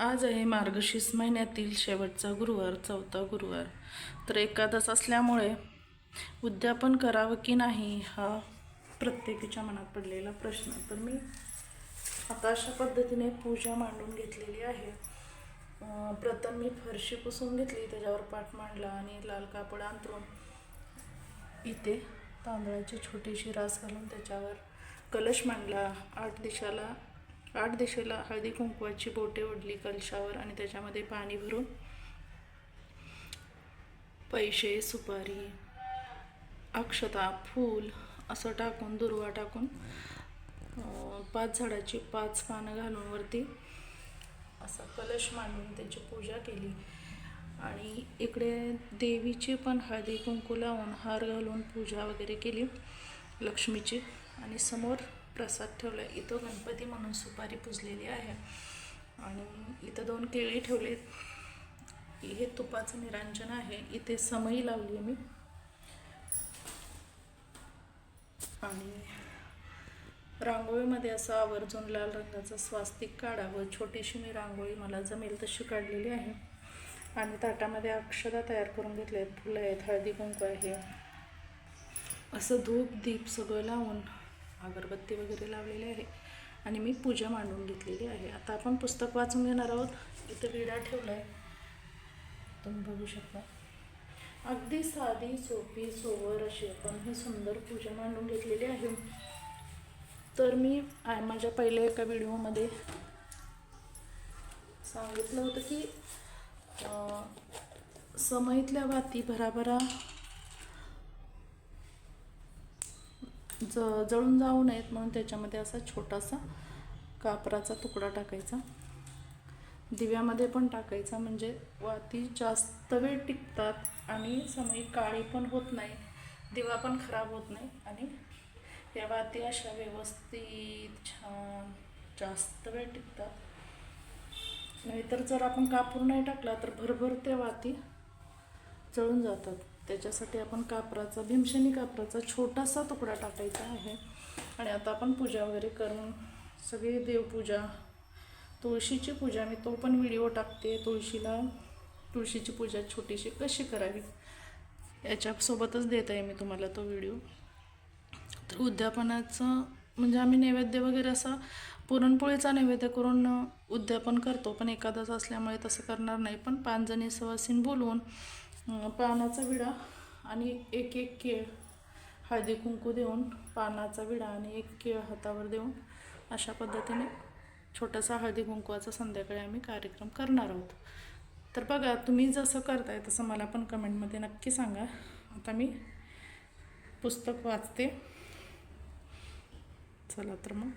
आज आहे मार्गशीर्ष महिन्यातील शेवटचा गुरुवार चौथा गुरुवार. तर एकादश असल्यामुळे उद्यापन करावं की नाही हा प्रत्येकीच्या मनात पडलेला प्रश्न. तर मी आता अशा पद्धतीने पूजा मांडून घेतलेली आहे. प्रथम मी फरशी पुसून घेतली त्याच्यावर पाठ मांडला आणि लाल कापड अंतरून इथे तांदळाची छोटीशी रास घालून त्याच्यावर कलश मांडला. आठ दिशाला आठ दिशेला हळदी कुंकवाची बोटे ओढली कलशावर आणि त्याच्यामध्ये पाणी भरून पैसे सुपारी अक्षता फूल असं टाकून दुर्वा टाकून पाच झाडाची पाच पानं घालून वरती असा कलश मांडून त्याची पूजा केली. आणि इकडे देवीची पण हळदी कुंकू लावून हार घालून पूजा वगैरे केली लक्ष्मीची. आणि समोर प्रसाद ठेवला. आहे इथं गणपती म्हणून सुपारी पुजलेली आहे. आणि इथं दोन केळी ठेवलेत. हे तुपाचं निरांजन आहे. इथे समई लावली आहे मी. आणि रांगोळीमध्ये असं आवर्जून लाल रंगाचं स्वास्तिक काढावं. छोटीशी मी रांगोळी मला जमेल तशी काढलेली आहे. आणि ताटामध्ये अक्षदा तयार करून घेतले आहेत. फुलं आहेत हळदी कुंकू आहे. असं धूप दीप सगळं लावून अगरबत्ती वगैरे लावलेली आहे. आणि मी पूजा मांडून घेतलेली आहे. आता आपण पुस्तक वाचून घेणार आहोत. इथं विडा ठेवला आहे तुम्ही बघू शकता. अगदी साधी सोपी सोवर अशी आपण ही सुंदर पूजा मांडून घेतलेली आहे. तर मी माझ्या पहिल्या एका व्हिडिओमध्ये सांगितलं होतं की अं, समईतल्या वाती भराभरा ज जळून जाऊ नयेत म्हणून त्याच्यामध्ये असा छोटासा कापराचा तुकडा टाकायचा. दिव्यामध्ये पण टाकायचा म्हणजे वाती जास्त वेळ टिकतात आणि समई काळी पण होत नाही दिवा पण खराब होत नाही आणि या वाती अशा व्यवस्थित छान जास्त वेळ टिकतात. नाहीतर जर आपण कापूर नाही टाकला तर भरभर त्या वाती जळून जातात. त्याच्यासाठी आपण कापराचा भीमशनी कापराचा छोटासा तुकडा टाकायचा आहे. आणि आता आपण पूजा वगैरे करून सगळी देवपूजा तुळशीची पूजा मी तो पण व्हिडिओ टाकते. तुळशीला तुळशीची पूजा छोटीशी कशी करावी याच्यासोबतच देत आहे मी तुम्हाला तो व्हिडिओ. तर उद्यापनाचं म्हणजे आम्ही नैवेद्य वगैरे असा पुरणपोळीचा नैवेद्य करून उद्यापन करतो पण एकादश असल्यामुळे तसं करणार नाही. पण पाच जणी सवासीन बोलवून पानाचा विडा आणि एक एक केळ. हळदी कुंकू देऊन पानाचा विडा आणि एक केळ हातावर देऊन अशा पद्धतीने छोटासा हळदी कुंकवाचा संध्याकाळी आम्ही कार्यक्रम करणार आहोत. तर बघा तुम्ही जसं करताय तसं मला पण कमेंटमध्ये नक्की सांगा. आता मी पुस्तक वाचते. चला तर मग.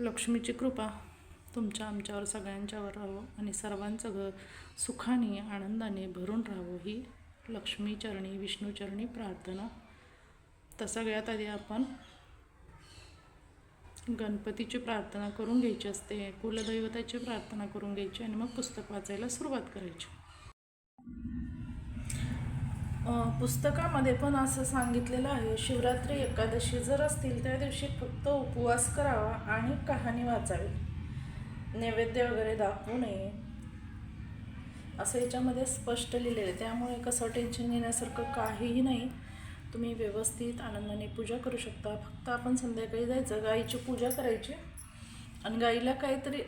लक्ष्मीची कृपा. तुमच्या आमच्यावर सगळ्यांच्यावर राहावं आणि सर्वांचं घर सुखाने आनंदाने भरून राहावं ही लक्ष्मीचरणी विष्णूचरणी प्रार्थना. तर सगळ्यात आधी आपण गणपतीची प्रार्थना करून घ्यायची असते कुलदैवताची प्रार्थना करून घ्यायची आणि मग पुस्तक वाचायला सुरुवात करायची. पुस्तकामध्ये पण असं सांगितलेलं आहे शिवरात्री एकादशी जर असतील त्या दिवशी फक्त उपवास करावा आणि कहाणी वाचावी. नैवेद्य वगैरे दाखवू नये. असं याच्यामध्ये स्पष्ट लिहिलेलं आहे. त्यामुळे कसं टेन्शन घेण्यासारखं काहीही नाही. तुम्ही व्यवस्थित आनंदाने पूजा करू शकता. फक्त आपण संध्याकाळी जायचं गाईची पूजा करायची. आणि गाईला काहीतरी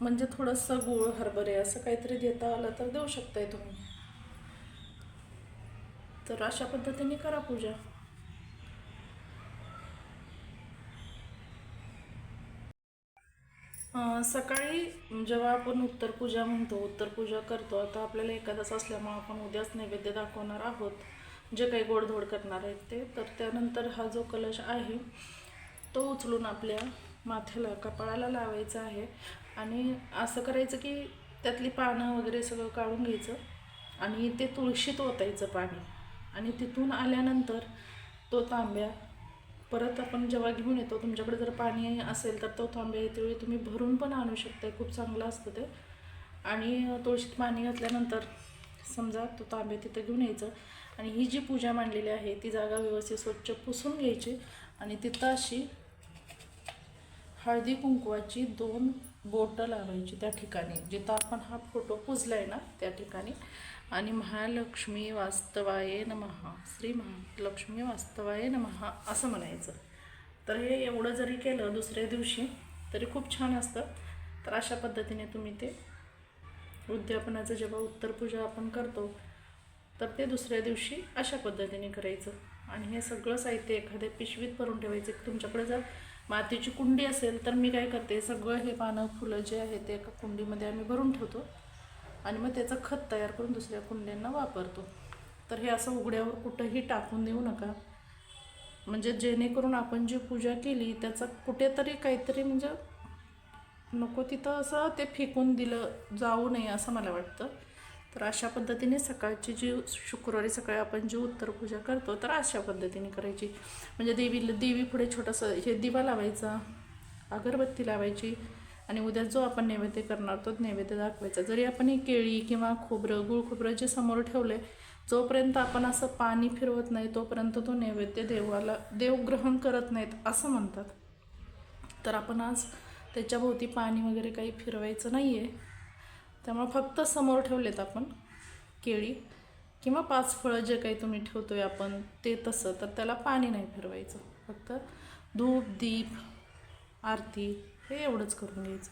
म्हणजे थोडंसं गुळ हरभरे असं काहीतरी देता आलं तर देऊ शकताय तुम्ही. तर अशा पद्धतीने करा पूजा. सकाळी जेव्हा आपण उत्तर पूजा म्हणतो उत्तर पूजा करतो आता आपल्याला एकादस असल्यामुळे आपण उद्याच नैवेद्य दाखवणार आहोत. जे काही गोडधोड करणार आहेत ते. तर त्यानंतर हा जो कलश आहे तो उचलून आपल्या माथ्याला कपाळाला लावायचा आहे. आणि असं करायचं की त्यातली पानं वगैरे सगळं काढून घ्यायचं आणि ते तुळशीत ओतायचं पाणी. आणि तिथून आल्यानंतर तो तांब्या परत आपण जेव्हा घेऊन येतो तुमच्याकडे जर पाणी असेल तर तो तांब्या येतेवेळी तुम्ही भरून पण आणू शकता खूप चांगलं असतं ते. आणि तुळशीत पाणी घातल्यानंतर समजा तो तांब्या तिथं घेऊन यायचं आणि ही जी पूजा मांडलेली आहे ती जागा व्यवस्थित स्वच्छ पुसून घ्यायची आणि तिथं अशी हळदी कुंकवाची दोन बोटं लावायची त्या ठिकाणी. जिथं आपण हा फोटो पुजला आहे ना त्या ठिकाणी. आणि महालक्ष्मी वास्तवाय नमहा श्री महालक्ष्मी वास्तवाय नमहा असं म्हणायचं. तर हे एवढं जरी केलं दुसऱ्या दिवशी तरी खूप छान असतं. तर अशा पद्धतीने तुम्ही ते उद्यापनाचं जेव्हा उत्तरपूजा आपण करतो तर ते दुसऱ्या दिवशी अशा पद्धतीने करायचं. आणि हे सगळं साहित्य एखाद्या पिशवीत भरून ठेवायचं तुमच्याकडे जर मातीची कुंडी असेल तर मी काय करते सगळं हे पानं फुलं जे आहे ते एका कुंडीमध्ये आम्ही भरून ठेवतो. आणि मग त्याचं खत तयार करून दुसऱ्या कुंड्यांना वापरतो. तर हे असं उघड्यावर कुठंही टाकून देऊ नका. म्हणजे जेणेकरून आपण जी पूजा केली त्याचा कुठेतरी काहीतरी म्हणजे नको तिथं असं ते फेकून दिलं जाऊ नये असं मला वाटतं. तर अशा पद्धतीने सकाळची जी शुक्रवारी सकाळी आपण जी उत्तर पूजा करतो तर अशा पद्धतीने करायची. म्हणजे देवीला देवी पुढे छोटंसं हे दिवा लावायचा अगरबत्ती लावायची आणि उद्या जो आपण नैवेद्य करणार तो नैवेद्य दाखवायचा. जरी आपण हे केळी किंवा खोबरं गुळ खोबरं जे समोर ठेवले जोपर्यंत आपण असं पाणी फिरवत नाही तोपर्यंत तो नैवेद्य देवाला देव ग्रहण करत नाहीत असं म्हणतात. तर आपण आज त्याच्याभोवती पाणी वगैरे काही फिरवायचं नाही आहे त्यामुळे फक्त समोर ठेवलेत आपण केळी किंवा पाच फळं जे काही तुम्ही ठेवतो आहे आपण ते तसं. तर त्याला पाणी नाही फिरवायचं. फक्त धूप दीप आरती हे एवढंच करून घ्यायचं.